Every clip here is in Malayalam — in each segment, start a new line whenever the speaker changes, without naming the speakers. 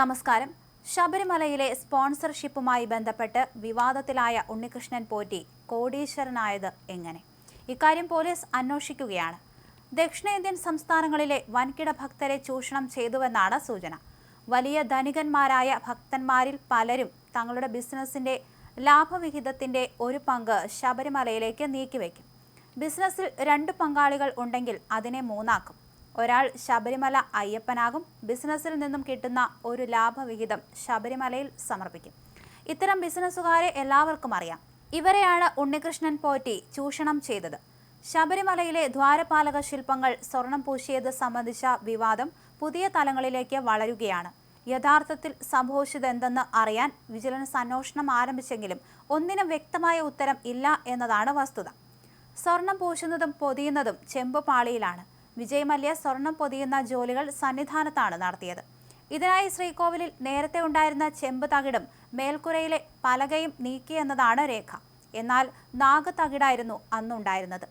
നമസ്കാരം. ശബരിമലയിലെ സ്പോൺസർഷിപ്പുമായി ബന്ധപ്പെട്ട് വിവാദത്തിലായ ഉണ്ണികൃഷ്ണൻ പോറ്റി കോടീശ്വരനായത് എങ്ങനെ? ഇക്കാര്യം പോലീസ് അന്വേഷിക്കുകയാണ്. ദക്ഷിണേന്ത്യൻ സംസ്ഥാനങ്ങളിലെ വൻകിട ഭക്തരെ ചൂഷണം ചെയ്തുവെന്നാണ് സൂചന. വലിയ ധനികന്മാരായ ഭക്തന്മാരിൽ പലരും തങ്ങളുടെ ബിസിനസിന്റെ ലാഭവിഹിതത്തിന്റെ ഒരു പങ്ക് ശബരിമലയിലേക്ക് നീക്കിവെക്കും. ബിസിനസ്സിൽ രണ്ട് പങ്കാളികൾ ഉണ്ടെങ്കിൽ അതിനെ മൂന്നാക്കും. ഒരാൾ ശബരിമല അയ്യപ്പനാകും. ബിസിനസ്സിൽ നിന്നും കിട്ടുന്ന ഒരു ലാഭവിഹിതം ശബരിമലയിൽ സമർപ്പിക്കും. ഇത്തരം ബിസിനസ്സുകാരെ എല്ലാവർക്കും അറിയാം. ഇവരെയാണ് ഉണ്ണികൃഷ്ണൻ പോറ്റി ചൂഷണം ചെയ്തത്. ശബരിമലയിലെ ദ്വാരപാലക ശില്പങ്ങൾ സ്വർണം പൂശിയത് സംബന്ധിച്ച വിവാദം പുതിയ തലങ്ങളിലേക്ക് വളരുകയാണ്. യഥാർത്ഥത്തിൽ സംഭവിച്ചതെന്തെന്ന് അറിയാൻ വിജിലൻസ് അന്വേഷണം ആരംഭിച്ചെങ്കിലും ഒന്നിനും വ്യക്തമായ ഉത്തരം ഇല്ല എന്നതാണ് വസ്തുത. സ്വർണം പൂശുന്നതും പൊതിയുന്നതും ചെമ്പ് പാളിയിലാണ്. വിജയ് മല്യ സ്വർണം പൊതിയുന്ന ജോലികൾ സന്നിധാനത്താണ് നടത്തിയത്. ഇതിനായി ശ്രീകോവിലിൽ നേരത്തെ ഉണ്ടായിരുന്ന ചെമ്പ് തകിടും മേൽക്കുരയിലെ പലകയും നീക്കിയെന്നതാണ് രേഖ. എന്നാൽ നാഗ് തകിടായിരുന്നു അന്നുണ്ടായിരുന്നത്.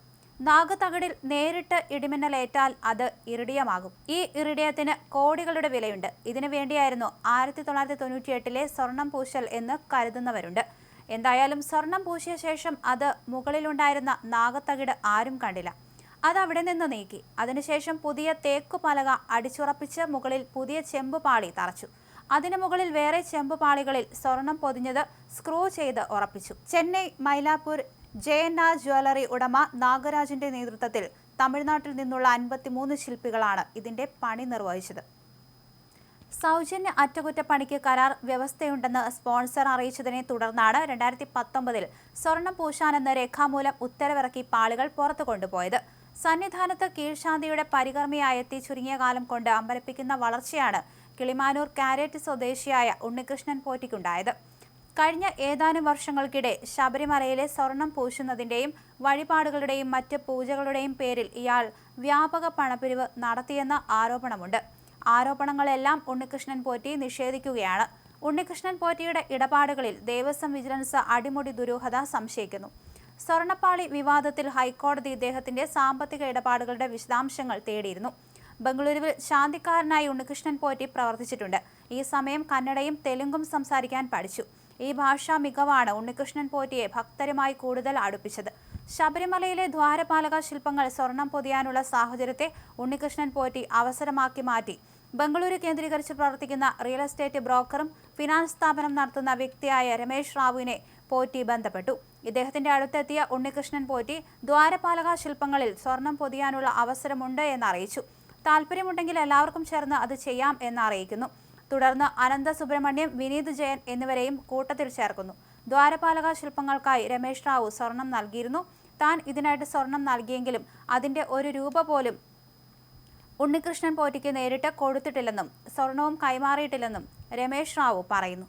നാഗ് തകിടിൽ നേരിട്ട് ഇടിമിന്നലേറ്റാൽ അത് ഇറിഡിയമാകും. ഈ ഇറിഡിയത്തിന് കോടികളുടെ വിലയുണ്ട്. ഇതിനു വേണ്ടിയായിരുന്നു ആയിരത്തി തൊള്ളായിരത്തി തൊണ്ണൂറ്റിയെട്ടിലെ സ്വർണം പൂശൽ എന്ന് കരുതുന്നവരുണ്ട്. എന്തായാലും സ്വർണം പൂശിയ ശേഷം അത് മുകളിലുണ്ടായിരുന്ന നാഗത്തകിട് ആരും കണ്ടില്ല. അത് അവിടെ നിന്ന് നീക്കി. അതിനുശേഷം പുതിയ തേക്കു പലക അടിച്ചുറപ്പിച്ച് മുകളിൽ പുതിയ ചെമ്പ് പാളി തറച്ചു. അതിനു മുകളിൽ വേറെ ചെമ്പ് പാളികളിൽ സ്വർണം പൊതിഞ്ഞത് സ്ക്രൂ ചെയ്ത് ഉറപ്പിച്ചു. Chennai Mylapore J N R jewellery ഉടമ നാഗരാജിന്റെ നേതൃത്വത്തിൽ തമിഴ്നാട്ടിൽ നിന്നുള്ള അൻപത്തിമൂന്ന് ശില്പികളാണ് ഇതിന്റെ പണി നിർവഹിച്ചത്. സൗജന്യ അറ്റകുറ്റപ്പണിക്ക് കരാർ വ്യവസ്ഥയുണ്ടെന്ന് സ്പോൺസർ അറിയിച്ചതിനെ തുടർന്നാണ് രണ്ടായിരത്തി പത്തൊമ്പതിൽ സ്വർണം പൂശാനെന്ന് രേഖാമൂലം ഉത്തരവിറക്കി പാളികൾ പുറത്തു കൊണ്ടുപോയത്. സന്നിധാനത്ത് കീഴ്ശാന്തിയുടെ പരികർമ്മിയായെത്തി ചുരുങ്ങിയ കാലം കൊണ്ട് അമ്പരപ്പിക്കുന്ന വളർച്ചയാണ് കിളിമാനൂർ കാരറ്റ് സ്വദേശിയായ ഉണ്ണികൃഷ്ണൻ പോറ്റിക്കുണ്ടായത്. കഴിഞ്ഞ ഏതാനും വർഷങ്ങൾക്കിടെ ശബരിമലയിലെ സ്വർണം പൂശുന്നതിന്റെയും വഴിപാടുകളുടെയും മറ്റ് പൂജകളുടെയും പേരിൽ ഇയാൾ വ്യാപക പണപ്പിരിവ് നടത്തിയെന്ന ആരോപണമുണ്ട്. ആരോപണങ്ങളെല്ലാം ഉണ്ണികൃഷ്ണൻ പോറ്റി നിഷേധിക്കുകയാണ്. ഉണ്ണികൃഷ്ണൻ പോറ്റിയുടെ ഇടപാടുകളിൽ ദേവസ്വം വിജിലൻസ് അടിമുടി ദുരൂഹത സംശയിക്കുന്നു. സ്വർണപ്പാളി വിവാദത്തിൽ ഹൈക്കോടതി ഇദ്ദേഹത്തിന്റെ സാമ്പത്തിക ഇടപാടുകളുടെ വിശദാംശങ്ങൾ തേടിയിരുന്നു. ബംഗളൂരുവിൽ ശാന്തിക്കാരനായി ഉണ്ണികൃഷ്ണൻ പോറ്റി പ്രവർത്തിച്ചിട്ടുണ്ട്. ഈ സമയം കന്നഡയും തെലുങ്കും സംസാരിക്കാൻ പഠിച്ചു. ഈ ഭാഷാ മികവാണ് ഉണ്ണികൃഷ്ണൻ പോറ്റിയെ ഭക്തരുമായി കൂടുതൽ അടുപ്പിച്ചത്. ശബരിമലയിലെ ദ്വാരപാലക ശില്പങ്ങൾ സ്വർണം പൊതിയാനുള്ള സാഹചര്യത്തെ ഉണ്ണികൃഷ്ണൻ പോറ്റി അവസരമാക്കി മാറ്റി. ബംഗളൂരു കേന്ദ്രീകരിച്ച് പ്രവർത്തിക്കുന്ന റിയൽ എസ്റ്റേറ്റ് ബ്രോക്കറും ഫിനാൻസ് സ്ഥാപനം നടത്തുന്ന വ്യക്തിയായ രമേശ് റാവുവിനെ പോറ്റി ബന്ധപ്പെട്ടു. ഇദ്ദേഹത്തിന്റെ അടുത്തെത്തിയ ഉണ്ണികൃഷ്ണൻ പോറ്റി ദ്വാരപാലക ശില്പങ്ങളിൽ സ്വർണം പൊതിയാനുള്ള അവസരമുണ്ട് എന്നറിയിച്ചു താല്പര്യമുണ്ടെങ്കിൽ എല്ലാവർക്കും ചേർന്ന് അത് ചെയ്യാം എന്നറിയിക്കുന്നു തുടർന്ന് അനന്ത സുബ്രഹ്മണ്യം വിനീത് ജയൻ എന്നിവരെയും കൂട്ടത്തിൽ ചേർക്കുന്നു. ദ്വാരപാലക ശില്പങ്ങൾക്കായി രമേശ് റാവു സ്വർണം നൽകിയിരുന്നു. താൻ ഇതിനായിട്ട് സ്വർണം നൽകിയെങ്കിലും അതിന്റെ ഒരു രൂപ പോലും ഉണ്ണികൃഷ്ണൻ പോറ്റിക്ക് നേരിട്ട് കൊടുത്തിട്ടില്ലെന്നും സ്വർണവും കൈമാറിയിട്ടില്ലെന്നും രമേശ് റാവു പറയുന്നു.